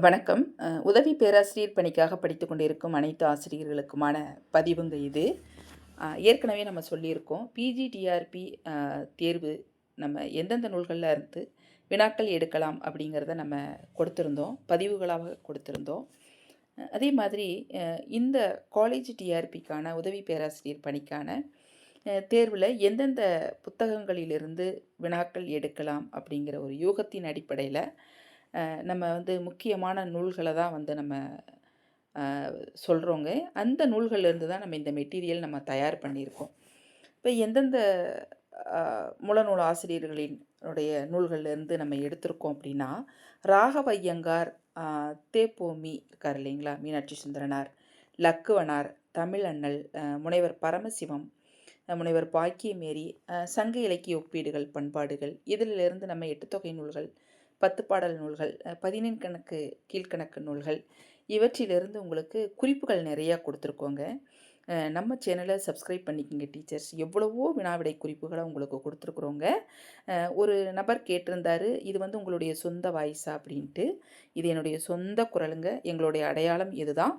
வணக்கம். உதவி பேராசிரியர் பணிக்காக படித்து கொண்டிருக்கும் அனைத்து ஆசிரியர்களுக்குமான பதிவுங்க இது. ஏற்கனவே நம்ம சொல்லியிருக்கோம். பிஜிடிஆர்பி தேர்வு நம்ம எந்தெந்த நூல்களில் இருந்து வினாக்கள் எடுக்கலாம் அப்படிங்கிறத நம்ம கொடுத்துருந்தோம். பதிவுகளாக கொடுத்துருந்தோம். அதே மாதிரி இந்த காலேஜ் டிஆர்பிக்கான உதவி பேராசிரியர் பணிக்கான தேர்வில் எந்தெந்த புத்தகங்களிலிருந்து வினாக்கள் எடுக்கலாம் அப்படிங்கிற ஒரு யூகத்தின் அடிப்படையில் நம்ம வந்து முக்கியமான நூல்களை தான் வந்து நம்ம சொல்கிறோங்க அந்த நூல்கள்லேருந்து தான் நம்ம இந்த மெட்டீரியல் நம்ம தயார் பண்ணியிருக்கோம். இப்போ எந்தெந்த முளநூல் ஆசிரியர்களின் உடைய நூல்கள்லேருந்து நம்ம எடுத்திருக்கோம் அப்படின்னா ராகவையங்கார் அஹ், தேப்போமி இருக்கார் இல்லைங்களா? மீனாட்சி சுந்தரனார் லக்குவனார் தமிழ் அண்ணல் முனைவர் பரமசிவம் முனைவர் பாக்கியமேரி சங்க இலக்கிய ஒப்பீடுகள் பண்பாடுகள் இதிலிருந்து நம்ம எட்டுத்தொகை நூல்கள் பத்து பாடல் நூல்கள் பதினெண் கணக்கு கீழ்கணக்கு நூல்கள் இவற்றிலிருந்து உங்களுக்கு குறிப்புகள் நிறையா கொடுத்துருக்கோங்க. நம்ம சேனலை சப்ஸ்கிரைப் பண்ணிக்கோங்க டீச்சர்ஸ். எவ்வளவோ வினாவிடை குறிப்புகளை உங்களுக்கு கொடுத்துருக்குறோங்க. ஒரு நபர் கேட்டிருந்தாரு இது வந்து உங்களுடைய சொந்த வாய்ஸா அப்படின்ட்டு. இது என்னுடைய சொந்த குரலுங்க. எங்களுடைய அடையாளம் இதுதான்.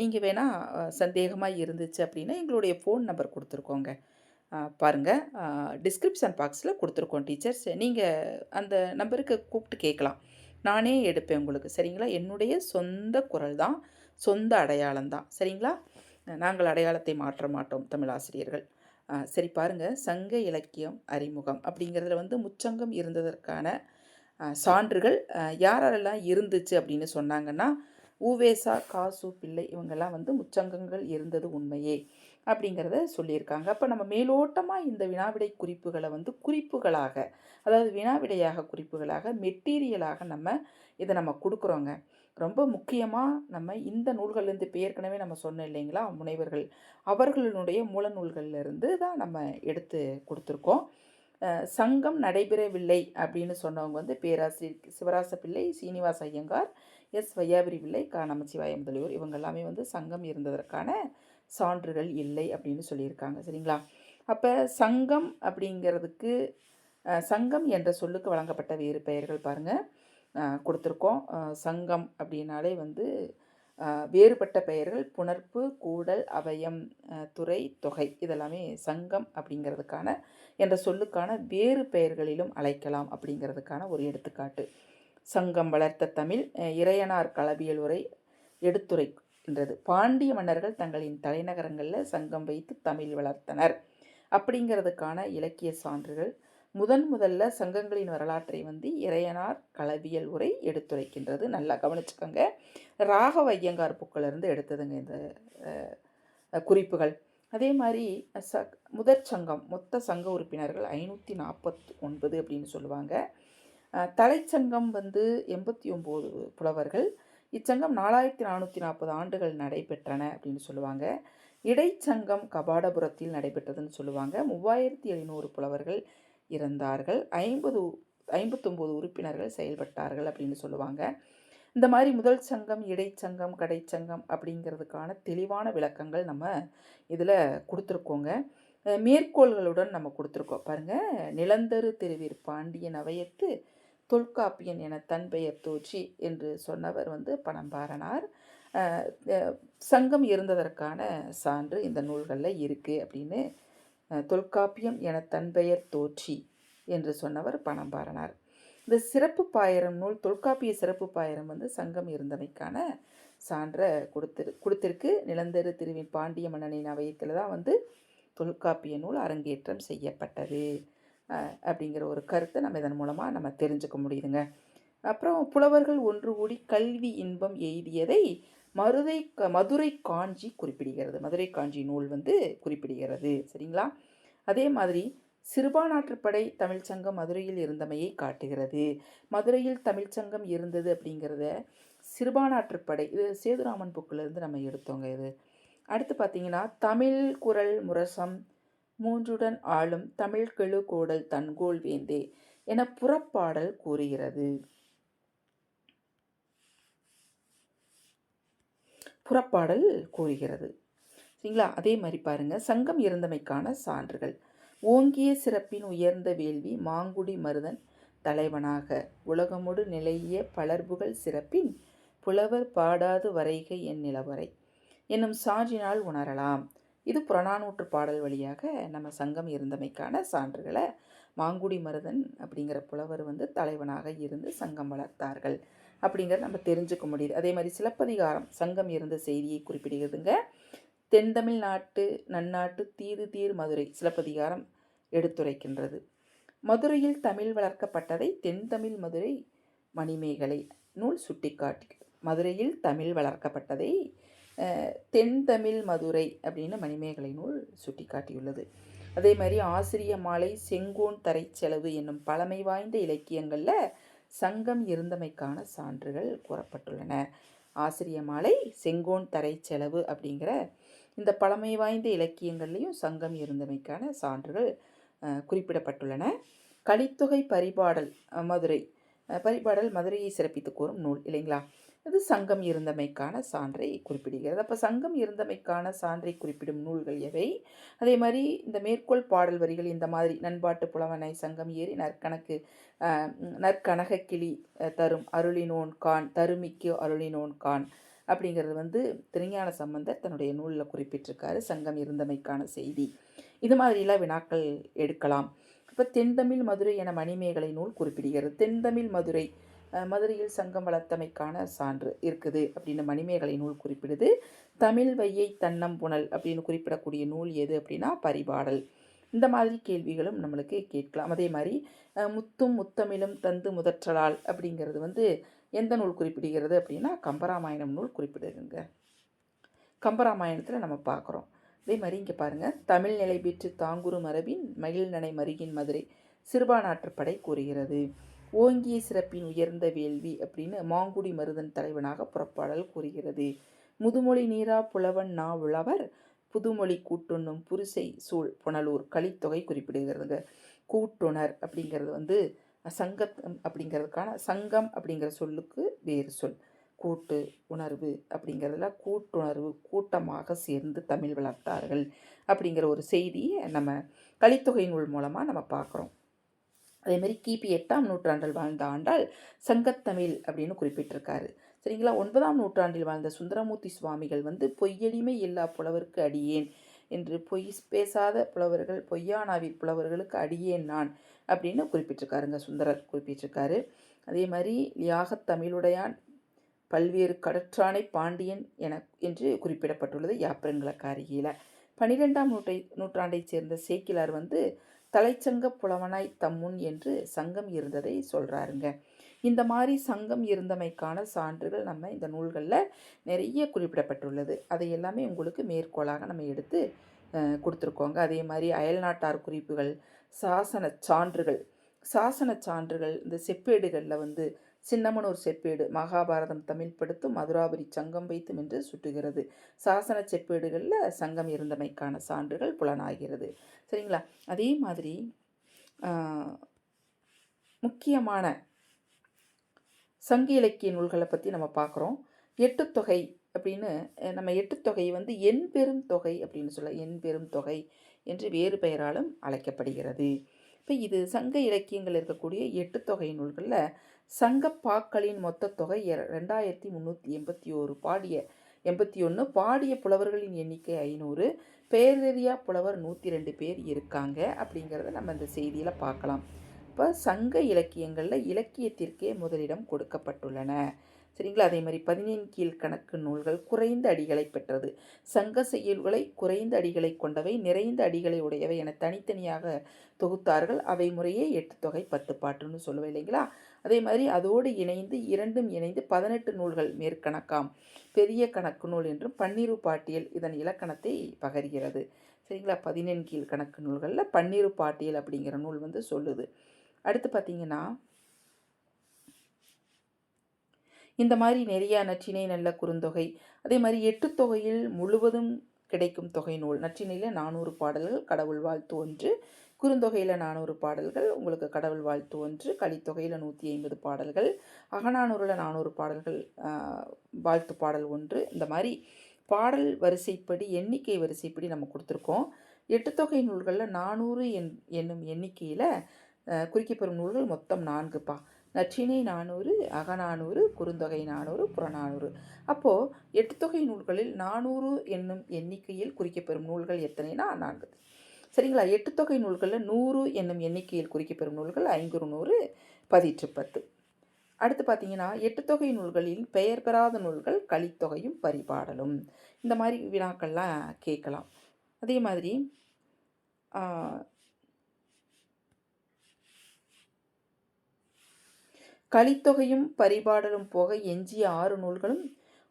நீங்கள் வேணால் சந்தேகமாக இருந்துச்சு அப்படின்னா எங்களுடைய ஃபோன் நம்பர் கொடுத்துருக்கோங்க. பாருங்கள் டிஸ்கிரிப்ஷன் பாக்ஸில் கொடுத்துருக்கோம் டீச்சர்ஸ் நீங்கள் அந்த நம்பருக்கு கூப்பிட்டு கேட்கலாம் நானே எடுப்பேன் உங்களுக்கு. சரிங்களா? என்னுடைய சொந்த குரல் தான் சொந்த அடையாளம் தான் சரிங்களா? நாங்கள் அடையாளத்தை மாற்ற மாட்டோம் தமிழ் ஆசிரியர்கள். சரி பாருங்கள் சங்க இலக்கியம் அறிமுகம் அப்படிங்கிறதுல வந்து முச்சங்கம் இருந்ததற்கான சான்றுகள் யாரெல்லாம் இருந்துச்சு அப்படின்னு சொன்னாங்கன்னா ஊவேசா காசு பிள்ளை இவங்கெல்லாம் வந்து முச்சங்கங்கள் இருந்தது உண்மையே. அப்படிங்கிறத சொல்லியிருக்காங்க. அப்போ நம்ம மேலோட்டமாக இந்த வினாவிடை குறிப்புகளை வந்து குறிப்புகளாக அதாவது வினாவிடையாக குறிப்புகளாக மெட்டீரியலாக நம்ம இதை நம்ம கொடுக்குறோங்க. ரொம்ப முக்கியமாக நம்ம இந்த நூல்கள்லேருந்து இப்போ ஏற்கனவே நம்ம சொன்னோம் இல்லைங்களா முனைவர்கள். அவர்களுடைய மூல நூல்கள்லேருந்து தான் நம்ம எடுத்து கொடுத்துருக்கோம். சங்கம் நடைபெறவில்லை அப்படின்னு சொன்னவங்க வந்து பேராசிரியர் சிவராச பிள்ளை சீனிவாச ஐயங்கார் எஸ் வையாபுரி பிள்ளை கா. நமச்சிவாய முதலியோர். இவங்க எல்லாமே வந்து சங்கம் இருந்ததற்கான சான்றுகள் இல்லை அப்படின்னு சொல்லியிருக்காங்க சரிங்களா? அப்போ சங்கம் அப்படிங்கிறதுக்கு சங்கம் என்ற சொல்லுக்கு வழங்கப்பட்ட வேறு பெயர்கள் பாருங்கள் கொடுத்துருக்கோம். சங்கம் அப்படின்னாலே வந்து வேறுபட்ட பெயர்கள் புணர்ப்பு கூடல் அவயம் துறை தொகை இதெல்லாமே சங்கம் அப்படிங்கிறதுக்கான என்ற சொல்லுக்கான வேறு பெயர்களிலும் அழைக்கலாம் அப்படிங்கிறதுக்கான ஒரு எடுத்துக்காட்டு. சங்கம் வளர்த்த தமிழ் இறையனார் களவியல் உரை இருக்கின்றது. பாண்டிய மன்னர்கள் தங்களின் தலைநகரங்களில் சங்கம் வைத்து தமிழ் வளர்த்தனர். அப்படிங்கிறதுக்கான இலக்கிய சான்றுகள் முதன் முதல்ல சங்கங்களின் வரலாற்றை வந்து இறையனார் களவியல் உரை எடுத்துரைக்கின்றது. நல்லா கவனிச்சுக்கோங்க. ராகவ ஐயங்கார் புக்கிலிருந்து எடுத்ததுங்க இந்த குறிப்புகள். அதே மாதிரி ச முதற் சங்கம் மொத்த சங்க உறுப்பினர்கள் ஐநூற்றி நாற்பத்தி ஒன்பது அப்படின்னு சொல்லுவாங்க. தலைச்சங்கம் வந்து எண்பத்தி ஒம்பது புலவர்கள். இச்சங்கம் நாலாயிரத்தி நானூற்றி நாற்பது ஆண்டுகள் நடைபெற்றன அப்படின்னு சொல்லுவாங்க. இடைச்சங்கம் கபாடபுரத்தில் நடைபெற்றதுன்னு சொல்லுவாங்க. மூவாயிரத்தி எழுநூறு புலவர்கள் இருந்தார்கள் ஐம்பது ஐம்பத்தொம்போது உறுப்பினர்கள் செயல்பட்டார்கள் அப்படின்னு சொல்லுவாங்க. இந்த மாதிரி முதல் சங்கம் இடைச்சங்கம் கடைச்சங்கம் அப்படிங்கிறதுக்கான தெளிவான விளக்கங்கள் நம்ம இதில் கொடுத்துருக்கோங்க. மேற்கோள்களுடன் நம்ம கொடுத்துருக்கோம். பாருங்கள் நிலந்தரு திருவீர் பாண்டியன் அவையத்து தொல்காப்பியன் என தன் பெயர் தோற்றி என்று சொன்னவர் வந்து பணம்பாரனார் சங்கம் இருந்ததற்கான சான்று இந்த நூல்களில் இருக்குது அப்படின்னு தொல்காப்பியம் என தன் பெயர் தோற்றி என்று சொன்னவர் பணம்பாரனார் இந்த சிறப்பு பாயிரம் நூல் தொல்காப்பிய சிறப்பு பாயிரம் வந்து சங்கம் இருந்தமைக்கான சான்றை கொடுத்திரு கொடுத்திருக்கு. நிலந்தரு திருவின் பாண்டிய மன்னனின் அவயத்தில் தான் வந்து தொல்காப்பிய நூல் அரங்கேற்றம் செய்யப்பட்டது. அப்படிங்கிற ஒரு கருத்தை நம்ம இதன் மூலமாக நம்ம தெரிஞ்சுக்க முடியுதுங்க. அப்புறம் புலவர்கள் ஒன்று கூடி கல்வி இன்பம் எய்தியதை மருதை க மதுரை காஞ்சி குறிப்பிடுகிறது. மதுரை காஞ்சி நூல் வந்து குறிப்பிடுகிறது. சரிங்களா? அதே மாதிரி சிறுபானாற்றுப்படை தமிழ்ச்சங்கம் மதுரையில் இருந்தமையை காட்டுகிறது. மதுரையில் தமிழ்ச்சங்கம் இருந்தது அப்படிங்கிறத சிறுபானாற்றுப்படை இது சேதுராமன் புக்கிலிருந்து நம்ம எடுத்தோங்க இது. அடுத்து பார்த்தீங்கன்னா தமிழ் குரல் முரசம் மூன்றுடன் ஆளும் தமிழ் கெழு கோடல் தன்கோல் வேந்தே என புறப்பாடல் கூறுகிறது. புறப்பாடல் கூறுகிறது. சரிங்களா? அதே மாதிரி பாருங்க. சங்கம் இருந்தமைக்கான சான்றுகள். ஓங்கிய சிறப்பின் உயர்ந்த வேள்வி மாங்குடி மருதன் தலைவனாக. உலகமொடு நிலைய பலர்புகள் சிறப்பின் புலவர் பாடாது வரைக என் நிலவரை. என்னும் சான்றினால் உணரலாம். இது புறநானூற்று பாடல் வழியாக நம்ம சங்கம் இருந்தமைக்கான சான்றுகளை மாங்குடி மருதன் அப்படிங்கிற புலவர் வந்து தலைவனாக இருந்து சங்கம் வளர்த்தார்கள் அப்படிங்கிறத நம்ம தெரிஞ்சுக்க முடியுது. அதே மாதிரி சிலப்பதிகாரம் சங்கம் இருந்த செய்தியை குறிப்பிடுகிறதுங்க. தென்தமிழ் நாட்டு நன்னாட்டு தீது தீர் மதுரை சிலப்பதிகாரம் எடுத்துரைக்கின்றது. மதுரையில் தமிழ் வளர்க்கப்பட்டதை தென்தமிழ் மதுரை மணிமேகலை நூல் சுட்டிக்காட்டி மதுரையில் தமிழ் வளர்க்கப்பட்டதை தென்தமிழ் மதுரை அப்படின்னு மணிமேகலை நூல் சுட்டிக்காட்டியுள்ளது. அதே மாதிரி ஆசிரிய மாலை செங்கோன் தரைச்செலவு என்னும் பழமை வாய்ந்த இலக்கியங்களில் சங்கம் இருந்தமைக்கான சான்றுகள் கூறப்பட்டுள்ளன. ஆசிரிய மாலை செங்கோன் தரைச்செலவு அப்படிங்கிற இந்த பழமை வாய்ந்த இலக்கியங்கள்லேயும் சங்கம் இருந்தமைக்கான சான்றுகள் குறிப்பிடப்பட்டுள்ளன. கலித்தொகை பரிபாடல் மதுரை. பரிபாடல் மதுரையை சிறப்பித்து கூறும் நூல் இல்லைங்களா? இது சங்கம் இருந்தமைக்கான சான்றை குறிப்பிடுகிறது. அப்போ சங்கம் இருந்தமைக்கான சான்றை குறிப்பிடும் நூல்கள் எவை? அதே மாதிரி இந்த மேற்கோள் பாடல் வரிகள் இந்த மாதிரி நண்பாட்டு புலவனை சங்கம் ஏறி நற்கணக்கு நற்கனக கிளி தரும் அருளினோன் கான் தருமிக்கு அருளினோன் கான் அப்படிங்கிறது வந்து திருஞான சம்பந்தர் தன்னுடைய நூலில் குறிப்பிட்டிருக்காரு சங்கம் இருந்தமைக்கான செய்தி. இது மாதிரிலாம் வினாக்கள் எடுக்கலாம். இப்போ தென்தமிழ் மதுரை என மணிமேகலை நூல் குறிப்பிடுகிறது. தென்தமிழ் மதுரை மதுரையில் சங்கம் வளர்த்தமைக்கான சான்று இருக்குது அப்படின்னு மணிமேகலை நூல் குறிப்பிடுது. தமிழ் வையை தன்னம் புனல் அப்படின்னு குறிப்பிடக்கூடிய நூல் எது அப்படின்னா பரிபாடல். இந்த மாதிரி கேள்விகளும் நம்மளுக்கு கேட்கலாம். அதே மாதிரி முத்தும் முத்தமிழும் தந்து முதற்றலால் அப்படிங்கிறது வந்து எந்த நூல் குறிப்பிடுகிறது அப்படின்னா கம்பராமாயணம் நூல் குறிப்பிடுதுங்க. கம்பராமாயணத்தில் நம்ம பார்க்குறோம். அதே மாதிரி இங்கே பாருங்கள் தமிழ் நிலை பெற்று தாங்குரு மரபின் மகிழ் நனை மருகின் மதுரை சிறுபானாற்றுப்படை கூறுகிறது. ஓங்கிய சிறப்பின் உயர்ந்த வேள்வி அப்படின்னு மாங்குடி மருதன் தலைவனாக புறப்பாடல் கூறுகிறது. முதுமொழி நீரா புலவன் நா உழவர் புதுமொழி கூட்டுண்ணும் புரிசை சூழ் புனலூர் கலித்தொகை குறிப்பிடுகிறதுங்க. கூட்டுணர் அப்படிங்கிறது வந்து சங்கத் அப்படிங்கிறதுக்கான சங்கம் அப்படிங்கிற சொல்லுக்கு வேறு சொல். கூட்டு உணர்வு அப்படிங்கிறதுல கூட்டுணர்வு கூட்டமாக சேர்ந்து தமிழ் வளர்த்தார்கள் அப்படிங்கிற ஒரு செய்தியை நம்ம கலித்தொகை நூல் மூலமாக நம்ம பார்க்குறோம். அதேமாதிரி கிபி எட்டாம் நூற்றாண்டில் வாழ்ந்த ஆண்டால் சங்கத்தமிழ் அப்படின்னு குறிப்பிட்டிருக்காரு. சரிங்களா? ஒன்பதாம் நூற்றாண்டில் வாழ்ந்த சுந்தரமூர்த்தி சுவாமிகள் வந்து பொய்யெளிமை இல்லா புலவருக்கு அடியேன் என்று பொய் பேசாத புலவர்கள் பொய்யானாவின் புலவர்களுக்கு அடியேன் நான் அப்படின்னு குறிப்பிட்டிருக்காருங்க சுந்தரர் குறிப்பிட்டிருக்காரு. அதே மாதிரி லியாகத் தமிழுடையான் பல்வேறு கடற்றானை பாண்டியன் என என்று குறிப்பிடப்பட்டுள்ளது. யாப்பிரங்களக்காரியில் பனிரெண்டாம் நூற்றை நூற்றாண்டைச் சேர்ந்த சேக்கிலார் வந்து தலைச்சங்க புலவனாய் தம்முன் என்று சங்கம் இருந்ததை சொல்கிறாருங்க இந்த மாதிரி சங்கம் இருந்தமைக்கான சான்றுகள் நம்ம இந்த நூல்களில் நிறைய குறிப்பிடப்பட்டுள்ளது. அதை எல்லாமே உங்களுக்கு மேற்கோளாக நம்ம எடுத்து கொடுத்துருக்கோங்க. அதே மாதிரி அயல்நாட்டார் குறிப்புகள் சாசன சான்றுகள் சாசன சான்றுகள் இந்த செப்பேடுகளில் வந்து சின்னமனூர் செப்பேடு மகாபாரதம் தமிழ் படுத்தும் மதுராபுரி சங்கம் வைத்தும் என்று சுட்டுகிறது சாசன செப்பேடுகளில் சங்கம் இருந்தமைக்கான சான்றுகள் புலனாகிறது. சரிங்களா? அதே மாதிரி முக்கியமான சங்க இலக்கிய நூல்களை பற்றி நம்ம பார்க்குறோம் எட்டுத்தொகை அப்படின்னு நம்ம எட்டுத்தொகை வந்து என் பெரும் தொகை அப்படின்னு சொல்ல என் பெரும் தொகை என்று வேறு பெயராலும் அழைக்கப்படுகிறது. இப்போ இது சங்க இலக்கியங்கள் இருக்கக்கூடிய எட்டுத்தொகை நூல்களில் சங்கப்பாக்களின் மொத்த தொகை ரெண்டாயிரத்தி முந்நூற்றி எண்பத்தி ஓரு பாடிய எண்பத்தி ஒன்று பாடிய புலவர்களின் எண்ணிக்கை ஐநூறு. பேரறியா புலவர் நூற்றி ரெண்டு பேர் இருக்காங்க அப்படிங்கிறத நம்ம இந்த செய்தியில் பார்க்கலாம். இப்போ சங்க இலக்கியங்களில் இலக்கியத்திற்கே முதலிடம் கொடுக்கப்பட்டுள்ளன. சரிங்களா? அதே மாதிரி பதினேழு கீழ் கணக்கு நூல்கள் குறைந்த அடிகளை பெற்றது. சங்க செயல்களை குறைந்த அடிகளை கொண்டவை நிறைந்த அடிகளை உடையவை என தனித்தனியாக தொகுத்தார்கள். அவை முறையே எட்டு தொகை பத்து பாட்டுன்னு சொல்லுவேன் இல்லைங்களா? அதே மாதிரி அதோடு இணைந்து இரண்டும் இணைந்து பதினெட்டு நூல்கள் மேற்கணக்காம். பெரிய கணக்கு நூல் என்றும் பன்னிரு பாட்டியல் இதன் இலக்கணத்தை பகர்கிறது. சரிங்களா? பதினெண் கீழ் கணக்கு நூல்களில் பன்னிரு பாட்டியல் அப்படிங்கிற நூல் வந்து சொல்லுது. அடுத்து பார்த்தீங்கன்னா இந்த மாதிரி நிறையா நச்சினை நல்ல குறுந்தொகை. அதே மாதிரி எட்டு தொகையில் முழுவதும் கிடைக்கும் தொகை நூல். நற்றினையில் நானூறு பாடல்கள் கடவுள் வாழ்த்து ஒன்று குறுந்தொகையில் நானூறு பாடல்கள் உங்களுக்கு கடவுள் வாழ்த்து ஒன்று கலித்தொகையில் நூற்றி ஐம்பது பாடல்கள் அகநானூரில் நானூறு பாடல்கள் வாழ்த்து பாடல் ஒன்று. இந்த மாதிரி பாடல் வரிசைப்படி எண்ணிக்கை வரிசைப்படி நம்ம கொடுத்துருக்கோம். எட்டு தொகை நூல்களில் நானூறு என் என்னும் எண்ணிக்கையில் குறிக்கப்பெறும் நூல்கள் மொத்தம் நான்குப்பா. நச்சினை நானூறு அகநானூறு குறுந்தொகை நானூறு புறநானூறு. அப்போது எட்டு தொகை நூல்களில் நானூறு என்னும் எண்ணிக்கையில் குறிக்கப்பெறும் நூல்கள் எத்தனைனா நான்கு. சரிங்களா? எட்டு தொகை நூல்களில் நூறு என்னும் எண்ணிக்கையில் குறிக்கப்பெறும் நூல்கள் ஐங்குறு நூறு பதிற்று பத்து. அடுத்து பார்த்தீங்கன்னா எட்டு தொகை நூல்களில் பெயர் பெறாத நூல்கள் கலித்தொகையும் பரிபாடலும். இந்த மாதிரி வினாக்கள்லாம் கேட்கலாம். அதே மாதிரி கலித்தொகையும் பரிபாடலும் போக எஞ்சிய ஆறு நூல்களும்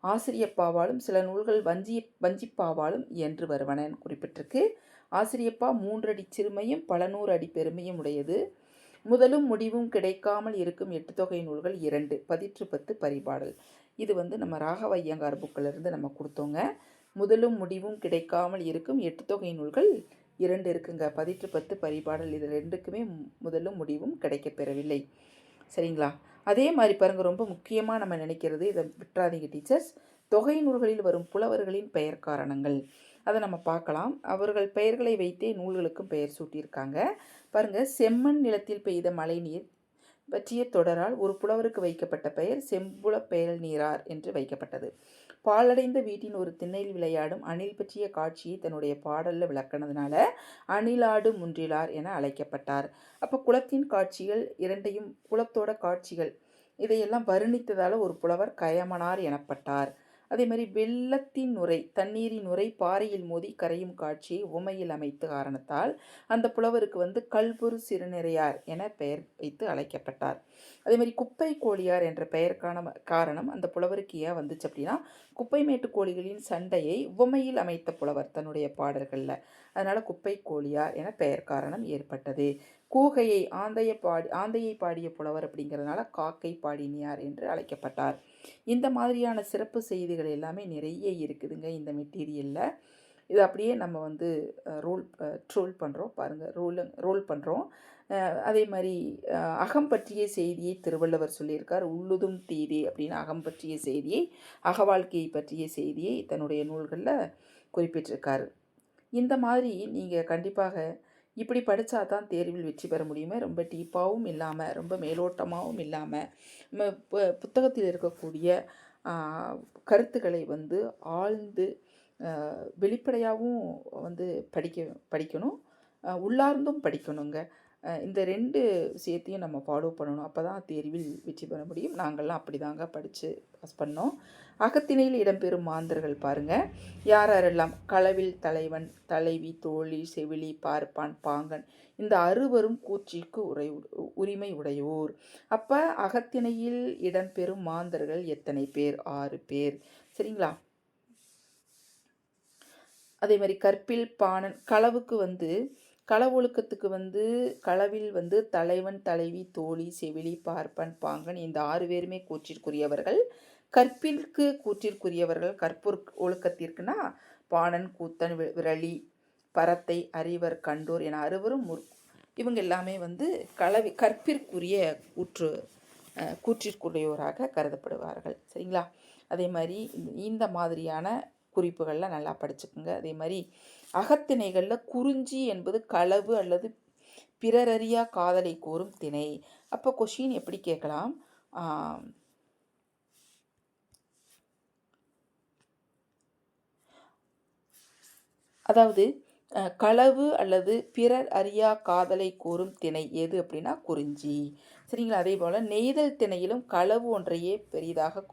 ஆசிரியப்பாவாலும் சில நூல்கள் வஞ்சி வஞ்சிப்பாவாலும் என்று வருவன குறிப்பிட்டிருக்கு. ஆசிரியப்பா மூன்றடி சிறுமையும் பல நூறு அடி பெருமையும் உடையது. முதலும் முடிவும் கிடைக்காமல் இருக்கும் எட்டு தொகை நூல்கள் இரண்டு. பதிற்று பத்து பரிபாடல். இது வந்து நம்ம ராகவ ஐயங்கார் புக்கிலிருந்து நம்ம கொடுத்தோங்க. முதலும் முடிவும் கிடைக்காமல் இருக்கும் எட்டு தொகை நூல்கள் இரண்டு இருக்குங்க. பதிற்று பத்து பரிபாடல். இது ரெண்டுக்குமே முதலும் முடிவும் கிடைக்கப்பெறவில்லை சரிங்களா? அதே மாதிரி பாருங்கள் ரொம்ப முக்கியமாக நம்ம நினைக்கிறது இதை விட்டுறாதீங்க டீச்சர்ஸ். தொகை நூல்களில் வரும் புலவர்களின் பெயர் காரணங்கள். அதை நம்ம பார்க்கலாம். அவர்கள் பெயர்களை வைத்தே நூல்களுக்கும் பெயர் சூட்டியிருக்காங்க. பாருங்கள் செம்மண் நிலத்தில் பெய்த மழை நீர் பற்றிய தொடரால் ஒரு புலவருக்கு வைக்கப்பட்ட பெயர் செம்புல பெயல் நீரார் என்று வைக்கப்பட்டது. பாலடைந்த வீட்டின் ஒரு திண்ணையில் விளையாடும் அணில் பற்றிய காட்சியை தன்னுடைய பாடலில் விளக்கினதுனால அணிலாடு முன்றிலார் என அழைக்கப்பட்டார். அப்போ குளத்தின் காட்சிகள் இரண்டையும் குளத்தோட காட்சிகள் இதையெல்லாம் வர்ணித்ததால் ஒரு புலவர் கயமனார் எனப்பட்டார். அதே மாதிரி வெள்ளத்தின் நுரை தண்ணீரின் நுரை பாறையில் மோதி கரையும் காட்சியை உமையில் அமைத்த காரணத்தால் அந்த புலவருக்கு வந்து கல்புரு சிறுநிறையார் என பெயர் வைத்து அழைக்கப்பட்டார். அதே மாதிரி குப்பை கோழியார் என்ற பெயருக்கான காரணம் அந்த புலவருக்கு ஏன் வந்துச்சு அப்படின்னா குப்பை மேட்டு கோழிகளின் சண்டையை உமையில் அமைத்த புலவர் தன்னுடைய பாடல்களில். அதனால் குப்பை கோழியார் என பெயர் காரணம் ஏற்பட்டது. கூகையை ஆந்தைய பாடி ஆந்தையை பாடிய புலவர் அப்படிங்கிறதுனால காக்கை பாடினியார் என்று அழைக்கப்பட்டார். இந்த மாதிரியான சிறப்பு செய்திகள் எல்லாமே நிறைய இருக்குதுங்க இந்த மெட்டீரியலில். இது அப்படியே நம்ம வந்து ரோல் ட்ரோல் பண்ணுறோம் பாருங்கள் ரோல் ரோல் பண்ணுறோம் அதே மாதிரி அகம் பற்றிய செய்தியை திருவள்ளுவர் சொல்லியிருக்கார். உள்ளுதும் தீதே அப்படின்னு அகம் பற்றிய செய்தியை அகவாழ்க்கையை பற்றிய செய்தியை தன்னுடைய நூல்களில் குறிப்பிட்டிருக்கார். இந்த மாதிரி நீங்கள் கண்டிப்பாக இப்படி படித்தா தான் தேர்வில் வெற்றி பெற முடியுமே. ரொம்ப டீப்பாகவும் இல்லாமல் ரொம்ப மேலோட்டமாகவும் இல்லாமல் புத்தகத்தில் இருக்கக்கூடிய கருத்துக்களை வந்து ஆழ்ந்து வெளிப்படையாகவும் வந்து படிக்க படிக்கணும். உள்ளார்ந்தும் படிக்கணுங்க. இந்த ரெண்டு விஷயத்தையும் நம்ம ஃபாலோ பண்ணணும். அப்போ தான் தேர்வில் வெற்றி பெற முடியும். நாங்கள்லாம் அப்படி தாங்க படித்து பாஸ் பண்ணோம். அகத்திணையில் இடம்பெறும் மாந்தர்கள் பாருங்கள் யார் யாரெல்லாம்? களவில் தலைவன் தலைவி தோழி செவிலி பார்ப்பான் பாங்கன். இந்த அறுவரும் கூச்சிக்கு உரை உரிமை உடையோர். அப்போ அகத்திணையில் இடம்பெறும் மாந்தர்கள் எத்தனை பேர்? ஆறு பேர். சரிங்களா? அதே மாதிரி கற்பில் பாணன் களவுக்கு வந்து களவொழுக்கத்துக்கு வந்து களவில் வந்து தலைவன் தலைவி தோழி செவிலி பார்ப்பன் பாங்கன் இந்த ஆறு பேருமே கூற்றிற்குரியவர்கள். கற்பிற்கு கூற்றிற்குரியவர்கள் கற்பூர் ஒழுக்கத்திற்குனா பாணன் கூத்தன் விரளி பரத்தை அறிவர் கண்டோர் என அறுவரும் முற் இவங்க எல்லாமே வந்து களவி கற்பிற்குரிய கூற்று கூற்றிற்குரியவராக கருதப்படுவார்கள். சரிங்களா? அதே மாதிரி இந்த மாதிரியான குறிப்புகள்லாம் நல்லா படிச்சுக்கோங்க. அதே மாதிரி அகத்திணைகளில் குறிஞ்சி என்பது களவு அல்லது பிறரறியா காதலை கூறும் திணை. அப்போ கொஷின் எப்படி கேட்கலாம்? அதாவது களவு அல்லது பிறர் அறியா காதலை கூறும் திணை எது அப்படின்னா குறிஞ்சி. சரிங்களா? அதே போல் நெய்தல் திணையிலும் களவு ஒன்றையே பெரிதாக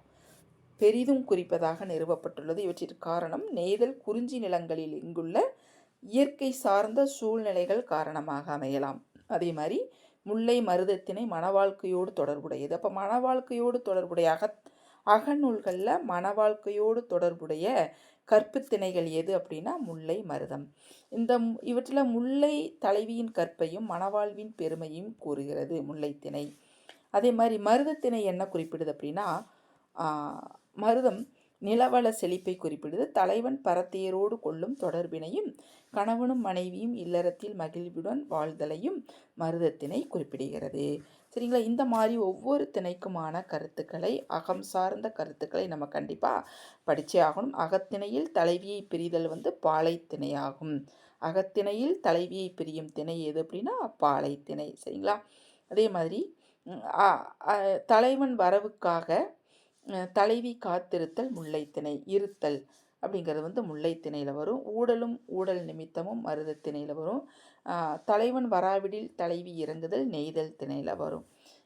பெரிதும் குறிப்பதாக நிறுவப்பட்டுள்ளது. இவற்றிற்கு காரணம் நெய்தல் குறிஞ்சி நிலங்களில் இங்குள்ள இயற்கை சார்ந்த சூழ்நிலைகள் காரணமாக அமையலாம். அதே மாதிரி முல்லை மருதத்தினை மனவாழ்க்கையோடு தொடர்புடையது. அப்போ மனவாழ்க்கையோடு தொடர்புடைய அக அகநூல்களில் மனவாழ்க்கையோடு தொடர்புடைய கற்புத்திணைகள் எது அப்படின்னா முல்லை மருதம். இந்த இவற்றில் முல்லை தலைவியின் கற்பையும் மணவாழ்வின் பெருமையும் கூறுகிறது முல்லைத்திணை. அதே மாதிரி மருதத்திணை என்ன குறிப்பிடுது அப்படின்னா மருதம் நிலவள செழிப்பை குறிப்பிடுது. தலைவன் பரத்தியரோடு கொள்ளும் தொடர்பினையும் கணவனும் மனைவியும் இல்லறத்தில் மகிழ்வுடன் வாழ்தலையும் மருதத்தினை குறிப்பிடுகிறது. சரிங்களா? இந்த மாதிரி ஒவ்வொரு திணைக்குமான கருத்துக்களை அகம் சார்ந்த கருத்துக்களை நம்ம கண்டிப்பாக படித்தே ஆகணும். அகத்திணையில் தலைவியை பிரிதல் வந்து பாலை திணையாகும் அகத்திணையில் தலைவியை பிரியும் திணை எது அப்படின்னா பாலை திணை சரிங்களா? அதே மாதிரி தலைவன் வரவுக்காக தலைவி காத்திருத்தல் முல்லைத்திணை இருத்தல் அப்படிங்கிறது வந்து முல்லைத்திணையில் வரும். ஊடலும் ஊடல் நிமித்தமும் மருத திணையில் வரும் தலைவன் வராவிடில் தலைவி இறங்குதல் நெய்தல் திணையில் வரும்.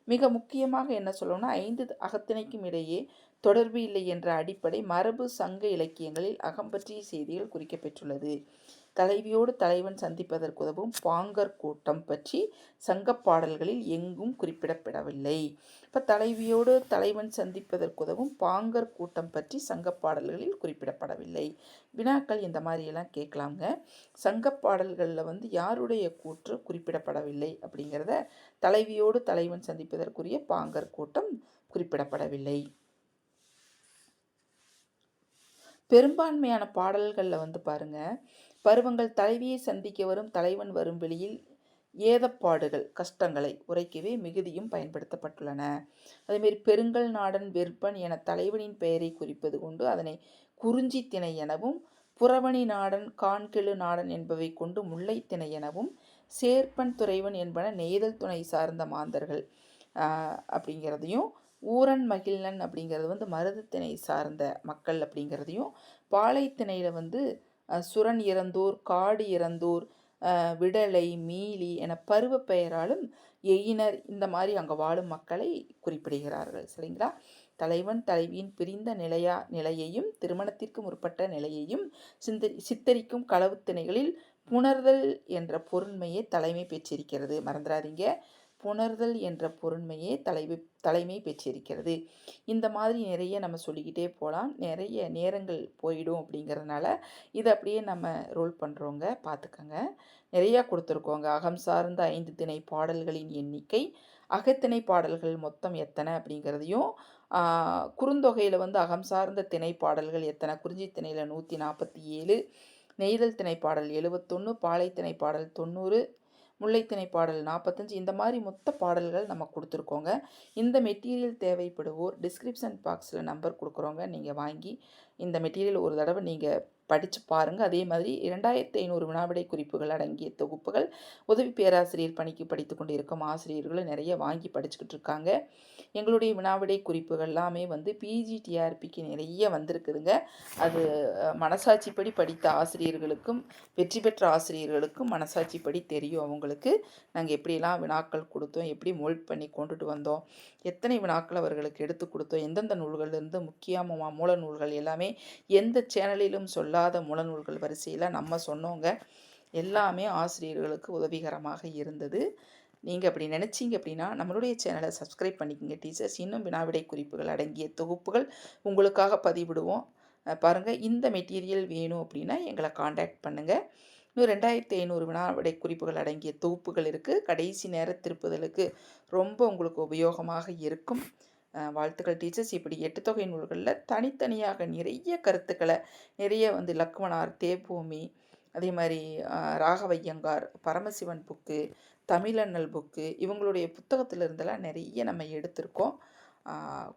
மிக முக்கியமாக என்ன சொல்லணும்னா ஐந்து அகத்திணைக்கும் இடையே தொடர்பு இல்லை என்ற அடிப்படை மரபு சங்க இலக்கியங்களில் அகம் பற்றிய செய்திகள் குறிக்கப்பெற்றுள்ளது. தலைவியோடு தலைவன் சந்திப்பதற்கு உதவும் பாங்கர் கூட்டம் பற்றி சங்கப்பாடல்களில் எங்கும் குறிப்பிடப்படவில்லை. இப்போ தலைவியோடு தலைவன் சந்திப்பதற்கு உதவும் பாங்கர் கூட்டம் பற்றி சங்கப்பாடல்களில் குறிப்பிடப்படவில்லை. வினாக்கள் இந்த மாதிரியெல்லாம் கேட்கலாங்க சங்கப்பாடல்களில் வந்து யாருடைய கூற்று குறிப்பிடப்படவில்லை அப்படிங்கிறத தலைவியோடு தலைவன் சந்திப்பதற்குரிய பாங்கர் கூட்டம் குறிப்பிடப்படவில்லை. பெரும்பான்மையான பாடல்களில் வந்து பாருங்கள் பருவங்கள் தலைவியை சந்திக்க வரும் தலைவன் வரும் வெளியில் ஏதப்பாடுகள் கஷ்டங்களை உரைக்கவே மிகுதியும் பயன்படுத்தப்பட்டுள்ளன. அதேமாரி பெருங்கல் நாடன் வெற்பன் என தலைவனின் பெயரை குறிப்பது கொண்டு அதனை குறிஞ்சி திணை எனவும் புறவணி நாடன் கான்கெழு நாடன் என்பவை கொண்டு முல்லைத்திணை எனவும் சேர்ப்பன் துறைவன் என்பன நெய்தல் துணை சார்ந்த மாந்தர்கள். அப்படிங்கிறதையும் ஊரன் மகிழ்நன் அப்படிங்கிறது வந்து மருதத்திணை சார்ந்த மக்கள் அப்படிங்கிறதையும் பாலைத்திணையில் வந்து சுரன் இறந்தோர் காடு இறந்தோர் விடலை மீலி என பருவ பெயராலும் எயினர் இந்த மாதிரி அங்கே வாழும் மக்களை குறிப்பிடுகிறார்கள். சரிங்களா? தலைவன் தலைவியின் பிரிந்த நிலையா நிலையையும் திருமணத்திற்கு முற்பட்ட நிலையையும் சிந்தரி சித்தரிக்கும் களவுத்திணைகளில் புணர்தல் என்ற பொருண்மையை தலைமை பெற்றிருக்கிறது. மறந்துடாதீங்க. புணர்தல் என்ற பொருண்மையே தலைவி தலைமை பெற்றிருக்கிறது. இந்த மாதிரி நிறைய நம்ம சொல்லிக்கிட்டே போகலாம். நிறைய நேரங்கள் போயிடும் அப்படிங்கிறதுனால இதை அப்படியே நம்ம ரோல் பண்ணுறோங்க பார்த்துக்கோங்க. நிறையா கொடுத்துருக்கோங்க. அகம் சார்ந்த ஐந்து திணை பாடல்களின் எண்ணிக்கை அகத்திணை பாடல்கள் மொத்தம் எத்தனை அப்படிங்கிறதையும் குறுந்தொகையில் வந்து அகம் சார்ந்த திணை பாடல்கள் எத்தனை? குறிஞ்சி திணையில் நூற்றி நாற்பத்தி ஏழு நெய்தல் திணைப்பாடல் எழுபத்தொன்று பாலை பாடல் தொண்ணூறு முல்லைத்திணை பாடல் நாற்பத்தஞ்சு இந்த மாதிரி மொத்த பாடல்கள் நம்ம கொடுத்துருக்கோங்க. இந்த மெட்டீரியல் தேவைப்படுவோர் டிஸ்கிரிப்ஷன் பாக்ஸில் நம்பர் கொடுக்குறோங்க. நீங்கள் வாங்கி இந்த மெட்டீரியல் ஒரு தடவை நீங்கள் படித்து பாருங்கள் அதே மாதிரி இரண்டாயிரத்தி ஐநூறு வினாவிடை குறிப்புகள் அடங்கிய தொகுப்புகள் உதவி பேராசிரியர் பணிக்கு படித்து கொண்டு இருக்கும் ஆசிரியர்களும் நிறைய வாங்கி படிச்சுக்கிட்டு இருக்காங்க. எங்களுடைய வினாவிடை குறிப்புகள் எல்லாமே வந்து பிஜிடிஆர்பிக்கு நிறைய வந்திருக்குதுங்க. அது மனசாட்சிப்படி படித்த ஆசிரியர்களுக்கும் வெற்றி பெற்ற ஆசிரியர்களுக்கும் மனசாட்சிப்படி தெரியும் அவங்களுக்கு. நாங்கள் எப்படியெல்லாம் வினாக்கள் கொடுத்தோம் எப்படி மோல்ட் பண்ணி கொண்டுட்டு வந்தோம் எத்தனை வினாக்கள் அவர்களுக்கு எடுத்து கொடுத்தோம்? எந்தெந்த நூல்கள்லேருந்து முக்கியமாக மூல நூல்கள் எல்லாமே எந்த சேனலிலும் சொல்லாத மூல நூல்கள் வரிசையில் நம்ம சொன்னோங்க. எல்லாமே ஆசிரியர்களுக்கு உதவிகரமாக இருந்தது. நீங்கள் அப்படி நினச்சிங்க அப்படின்னா நம்மளுடைய சேனலை சப்ஸ்கிரைப் பண்ணிக்கோங்க. டீச்சர்ஸ் இன்னும் வினாவிடை குறிப்புகள் அடங்கிய தொகுப்புகள் உங்களுக்காக பதிவிடுவோம். பாருங்கள் இந்த மெட்டீரியல் வேணும் அப்படின்னா எங்களை காண்டாக்ட் பண்ணுங்கள் இன்னும் ரெண்டாயிரத்தி ஐநூறு வினாவிடை குறிப்புகள் அடங்கிய தொகுப்புகள் இருக்குது கடைசி நேர திருப்புதலுக்கு ரொம்ப உங்களுக்கு உபயோகமாக இருக்கும். வாழ்த்துக்கள் டீச்சர்ஸ். இப்படி எட்டு தொகை நூல்களில் தனித்தனியாக நிறைய கருத்துக்களை நிறைய வந்து லக்மனார் தேபூமி அதே மாதிரி ராகவையங்கார் பரமசிவன் புக்கு தமிழண்ணல் புக்கு இவங்களுடைய புத்தகத்தில் இருந்தெல்லாம் நிறைய நம்ம எடுத்திருக்கோம்.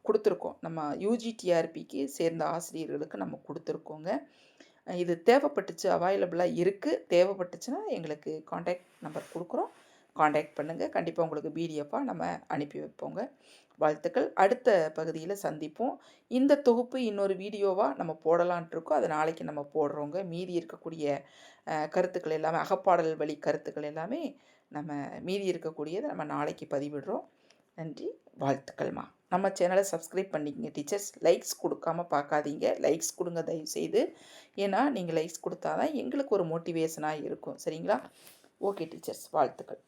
கொடுத்துருக்கோம். நம்ம யூஜிடிஆர்பிக்கு சேர்ந்த ஆசிரியர்களுக்கு நம்ம கொடுத்துருக்கோங்க. இது தேவைப்பட்டுச்சு அவைலபிளாக இருக்குது தேவைப்பட்டுச்சுன்னா எங்களுக்கு காண்டாக்ட் நம்பர் கொடுக்குறோம். காண்டாக்ட் பண்ணுங்கள் கண்டிப்பாக உங்களுக்கு பிடிஎஃபாக நம்ம அனுப்பி வைப்போங்க. வாழ்த்துக்கள். அடுத்த பகுதியில் சந்திப்போம். இந்த தொகுப்பு இன்னொரு வீடியோவாக நம்ம போடலான்ட்ருக்கோம் அதை நாளைக்கு நம்ம போடுறோங்க. மீதி இருக்கக்கூடிய கருத்துக்கள் எல்லாமே அகப்பாடல் வழி கருத்துக்கள் எல்லாமே நம்ம மீதி இருக்கக்கூடியதை நம்ம நாளைக்கு பதிவிடுறோம். நன்றி. வாழ்த்துக்கள்மா. நம்ம சேனலை சப்ஸ்கிரைப் பண்ணிக்கங்க. டீச்சர்ஸ் லைக்ஸ் கொடுக்காம பார்க்காதீங்க. லைக்ஸ் கொடுங்க தயவுசெய்து. ஏன்னா நீங்கள் லைக்ஸ் கொடுத்தா தான் எங்களுக்கு ஒரு மோட்டிவேஷனாக இருக்கும். சரிங்களா? Okay teachers. வாழ்த்துக்கள்.